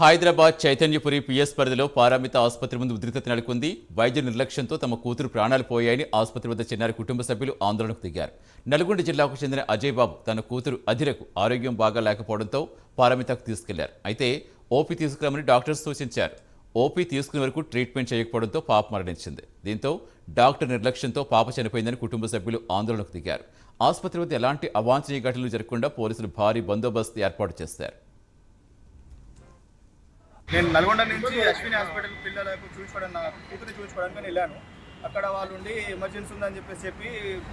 Hyderabad Chaitanyapuri PS పరిధిలో పారామిత ఆసుపత్రి ముందు ఉద్రిక్తత నెలకొంది. వైద్య నిర్లక్ష్యంతో తమ కూతురు ప్రాణాలు పోయాయని ఆసుపత్రి వద్ద చిన్నారి కుటుంబ సభ్యులు ఆందోళనకు దిగారు. నల్గొండ జిల్లాకు చెందిన అజయ్ బాబు తన కూతురు అధిరకు ఆరోగ్యం బాగా లేకపోవడంతో పారామితకు తీసుకెళ్ళారు. అయితే ఓపీ తీసుకురామని డాక్టర్స్ సూచించారు. ఓపీ తీసుకునే వరకు ట్రీట్మెంట్ చేయకపోవడంతో పాప మరణించింది. దీంతో డాక్టర్ నిర్లక్ష్యంతో పాప చనిపోయిందని కుటుంబ సభ్యులు ఆందోళనకు దిగారు. ఆసుపత్రి వద్ద ఎలాంటి అవాంఛనీయ ఘటనలు జరగకుండా పోలీసులు భారీ బందోబస్తు ఏర్పాటు చేశారు. నేను నల్గొండ నుంచి అశ్విని హాస్పిటల్ పిల్లలకు చూసుకోవడం నా కూతురు చూసుకోవడానికి వెళ్ళాను. అక్కడ వాళ్ళు ఉండి ఎమర్జెన్సీ ఉందని చెప్పేసి చెప్పి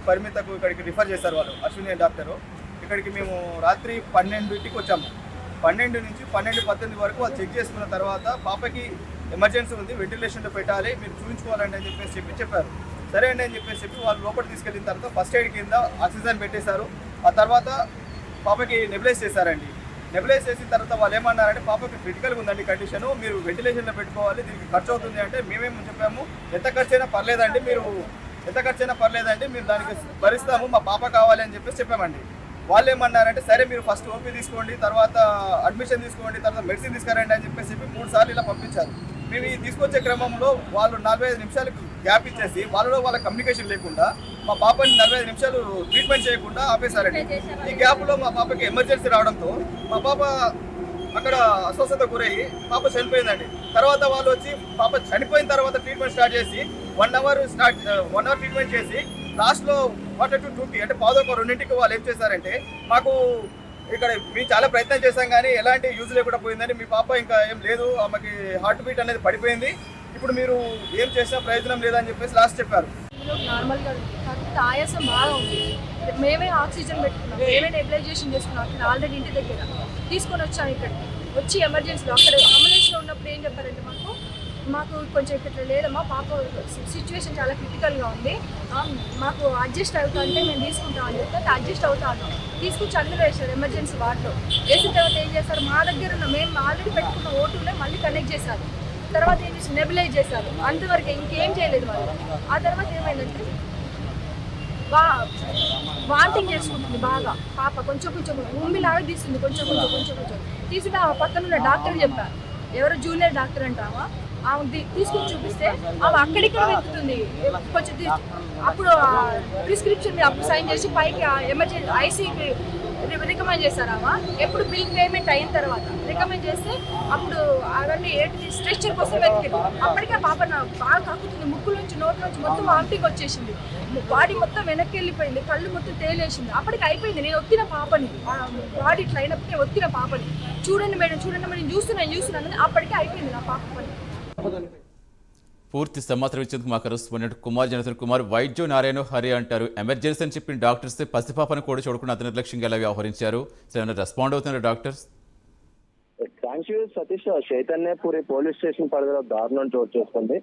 పరిమితకు ఇక్కడికి రిఫర్ చేశారు వాళ్ళు అశ్విని డాక్టరు. ఇక్కడికి మేము రాత్రి పన్నెండుకి వచ్చాము. పన్నెండు నుంచి పన్నెండు పద్దెనిమిది వరకు వాళ్ళు చెక్ చేసుకున్న తర్వాత పాపకి ఎమర్జెన్సీ ఉంది వెంటిలేషన్లో పెట్టాలి మీరు చూపించుకోవాలండి అని చెప్పేసి చెప్పి చెప్పారు. సరే అండి అని చెప్పేసి చెప్పి వాళ్ళు లోపలికి తీసుకెళ్ళిన తర్వాత ఫస్ట్ ఎయిడ్ కింద ఆక్సిజన్ పెట్టేశారు. ఆ తర్వాత పాపకి నెబిలైజ్ చేశారండి. నెబిలైజ్ చేసిన తర్వాత వాళ్ళు ఏమన్నారంటే పాపకి క్రిటికల్గా ఉందండి కండిషన్ మీరు వెంటిలేషన్లో పెట్టుకోవాలి దీనికి ఖర్చు అవుతుంది అంటే మేమేం చెప్పాము ఎంత ఖర్చు అయినా పర్లేదండి మీరు ఎంత ఖర్చు అయినా పర్లేదండి మీరు దానికి భరిస్తాము మా పాప కావాలి అని చెప్పేసి చెప్పామండి. వాళ్ళు ఏమన్నారంటే సరే మీరు ఫస్ట్ ఓపీ తీసుకోండి తర్వాత అడ్మిషన్ తీసుకోండి తర్వాత మెడిసిన్ తీసుకురండి అని చెప్పేసి చెప్పి మూడు సార్లు ఇలా పంపించారు. మేము ఈ తీసుకొచ్చే క్రమంలో వాళ్ళు నలభై ఐదు నిమిషాలకు గ్యాప్ ఇచ్చేసి వాళ్ళలో వాళ్ళ కమ్యూనికేషన్ లేకుండా మా పాపని నలభై ఐదు నిమిషాలు ట్రీట్మెంట్ చేయకుండా ఆపేశారండి. ఈ గ్యాప్లో మా పాపకి ఎమర్జెన్సీ రావడంతో మా పాప అక్కడ అస్వస్థత గురయ్యి పాప చనిపోయిందండి. తర్వాత వాళ్ళు వచ్చి పాప చనిపోయిన తర్వాత ట్రీట్మెంట్ స్టార్ట్ చేసి one hour start one hour treatment చేసి లాస్ట్లో వాటర్ టు టూకి అంటే పాదొక రెండింటికి వాళ్ళు ఏం చేశారంటే మాకు ఇక్కడ మేము చాలా ప్రయత్నం చేశాం కానీ ఎలాంటి యూజ్ లేకుండా పోయిందని మీ పాప ఇంకా ఏం లేదు. ఆమెకి హార్ట్ బీట్ అనేది పడిపోయింది. ఇప్పుడు మీరు ఏం చేసినా ప్రయోజనం లేదని చెప్పేసి లాస్ట్ చెప్పారు. నార్మల్గా ఆయాసం బాగా ఉంది. మేమే ఆక్సిజన్ పెట్టుకున్నాం. మేమే నెబిలైజేషన్ చేసుకున్నాం. ఆల్రెడీ ఇంటి దగ్గర. తీసుకొని వచ్చాను ఇక్కడ వచ్చి ఎమర్జెన్సీలో అక్కడ అంబులెన్స్లో ఉన్నప్పుడు ఏం చెప్పారంటే మాకు మాకు కొంచెం ఇక్కడ లేదమ్మా పాప సిచ్యువేషన్ చాలా క్రిటికల్గా ఉంది. మాకు అడ్జస్ట్ అవుతా అంటే మేము తీసుకుంటాం అని చెప్తే అడ్జస్ట్ అవుతాను తీసుకొచ్చి అందులో వేశారు ఎమర్జెన్సీ వార్డులో వేసిన తర్వాత ఏం చేస్తారు మా దగ్గర ఉన్న మేము ఆల్రెడీ పెట్టుకున్న ఓటులే మళ్ళీ కనెక్ట్ చేశారు. తర్వాత ఏం చేసి నెబిలైజ్ చేశారు. అంతవరకు ఇంకేం చేయలేదు వాళ్ళు. ఆ తర్వాత ఏమైందంటే వా వాంటింగ్ చేసుకుంటుంది బాగా. పాప కొంచెం కొంచెం ఉమ్మిలాగా తీస్తుంది. కొంచెం కొంచెం కొంచెం కొంచెం. తీసుకుంటే ఆ పక్కన ఉన్న డాక్టర్ చెప్పారు ఎవరు జూనియర్ డాక్టర్ అంటామా ఆమె తీసుకుని చూపిస్తే ఆమె అక్కడిక్కడ వెతుకుతుంది. కొంచెం అప్పుడు ప్రిస్క్రిప్షన్ అప్పుడు సైన్ చేసి పైకి ఎమర్జెన్సీ ఐసీకి రికమెండ్ చేశారావా ఎప్పుడు బిల్ పేమెంట్ అయిన తర్వాత? రికమెండ్ చేస్తే అప్పుడు అవన్నీ ఏంటి స్ట్రెచ్చర్ కోసం వెతికింది అప్పటికే ఆ పాప నా బాగా కాకుతుంది. ముక్కు నుంచి నోటి నుంచి మొత్తం వామిటింగ్ వచ్చేసింది. బాడీ మొత్తం వెనక్కి వెళ్ళిపోయింది కళ్ళు మొత్తం తేలేసింది. అప్పటికి అయిపోయింది. నేను ఒత్తిన పాపని. బాడీ ఇట్లా అయినప్పుడు నేను ఒత్తిన పాపని. చూడండి మేడం చూడండి మేడం చూస్తున్నాను చూస్తున్నాను అప్పటికే అయిపోయింది నా పాప పని. పూర్తి సమాచారం ఇచ్చేందుకు మా కరెస్పాండెంట్ కుమార్ జనతన్ కుమార్ వైద్యు నారాయణ హరి అంటారు. ఎమర్జెన్సీ అని చెప్పిన డాక్టర్స్ పసిపాపను కూడా చూడకుండా అతి నిర్లక్ష్యంగా ఎలా వ్యవహరించారు? సరే రెస్పాండ్ అవుతున్నారు doctors. Thank you Satish. Chaitanyapuri police station పరిధిలో దారుణం చోటు చేసుకుంది.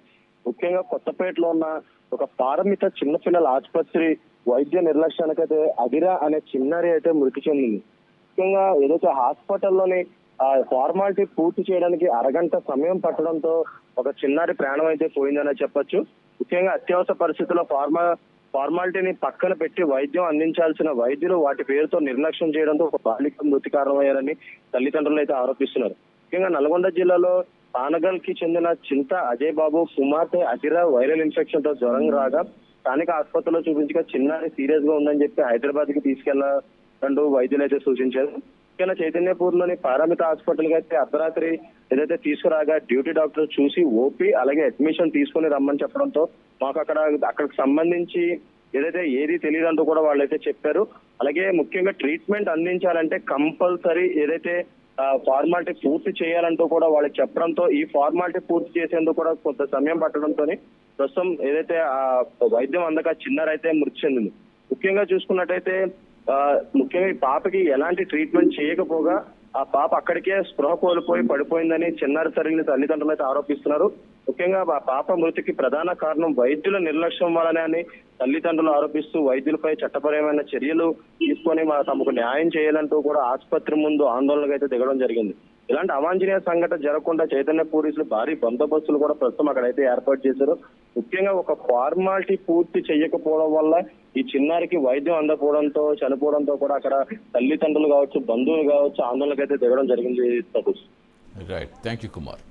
ముఖ్యంగా కొత్తపేటలో ఉన్న ఒక పారమిత చిన్నపిల్లల ఆసుపత్రి వైద్య నిర్లక్ష్యానికైతే అదిరా అనే చిన్నారి అయితే మృతి చెందింది. ముఖ్యంగా ఏదైతే హాస్పిటల్లోని ఆ ఫార్మాలిటీ పూర్తి చేయడానికి అరగంట సమయం పట్టడంతో ఒక చిన్నారి ప్రాణం అయితే పోయిందని చెప్పొచ్చు. ముఖ్యంగా అత్యవసర పరిస్థితుల్లో ఫార్మా ఫార్మాలిటీని పక్కన పెట్టి వైద్యం అందించాల్సిన వైద్యులు వాటి పేరుతో నిర్లక్ష్యం చేయడంతో ఒక బాలిక మృతి కారణమయ్యారని తల్లిదండ్రులు అయితే ఆరోపిస్తున్నారు. ముఖ్యంగా నల్గొండ జిల్లాలో పానగల్కి చెందిన చింత అజయ్ బాబు కుమార్తె అతిరా వైరల్ ఇన్ఫెక్షన్తో జ్వరం రాగా స్థానిక ఆసుపత్రిలో చూపించగా చిన్నారి సీరియస్గా ఉందని చెప్పి హైదరాబాద్కి తీసుకెళ్ళాలంటూ వైద్యులు అయితే సూచించారు. ముఖ్యంగా చైతన్యపూర్లోని పారామిత హాస్పిటల్కి అయితే అర్ధరాత్రి ఏదైతే తీసుకురాగా డ్యూటీ డాక్టర్ చూసి ఓపీ అలాగే అడ్మిషన్ తీసుకుని రమ్మని చెప్పడంతో మాకు అక్కడ అక్కడికి సంబంధించి ఏదైతే ఏది తెలియదంటూ కూడా వాళ్ళైతే చెప్పారు. అలాగే ముఖ్యంగా ట్రీట్మెంట్ అందించాలంటే కంపల్సరీ ఏదైతే ఫార్మాలిటీ పూర్తి చేయాలంటూ కూడా వాళ్ళకి చెప్పడంతో ఈ ఫార్మాలిటీ పూర్తి చేసేందుకు కూడా కొంత సమయం పట్టడంతో ప్రస్తుతం ఏదైతే ఆ వైద్యం అందక చిన్నారైతే మృతి చెందింది. ముఖ్యంగా చూసుకున్నట్టయితే ముఖ్యంగా ఈ పాపకి ఎలాంటి ట్రీట్మెంట్ చేయకపోగా ఆ పాప అక్కడికే స్పృహ కోల్పోయి పడిపోయిందని చిన్నారి తల్లిని తల్లిదండ్రులు అయితే ఆరోపిస్తున్నారు. ముఖ్యంగా ఆ పాప మృతికి ప్రధాన కారణం వైద్యుల నిర్లక్ష్యం వలనే అని తల్లిదండ్రులు ఆరోపిస్తూ వైద్యులపై చట్టపరమైన చర్యలు తీసుకొని తమకు న్యాయం చేయాలంటూ కూడా ఆసుపత్రి ముందు ఆందోళనకు అయితే దిగడం జరిగింది. ఇలాంటి అవాంఛనీయ సంఘటన జరగకుండా చైతన్య పోలీసులు భారీ బందోబస్తులు కూడా ప్రస్తుతం అక్కడైతే ఏర్పాటు చేశారు. ముఖ్యంగా ఒక ఫార్మాలిటీ పూర్తి చేయకపోవడం వల్ల ఈ చిన్నారికి వైద్యం అందకపోవడంతో చనిపోవడంతో కూడా అక్కడ తల్లిదండ్రులు కావచ్చు బంధువులు కావచ్చు ఆందోళనకైతే దిగడం జరిగింది. Satish right thank you Kumar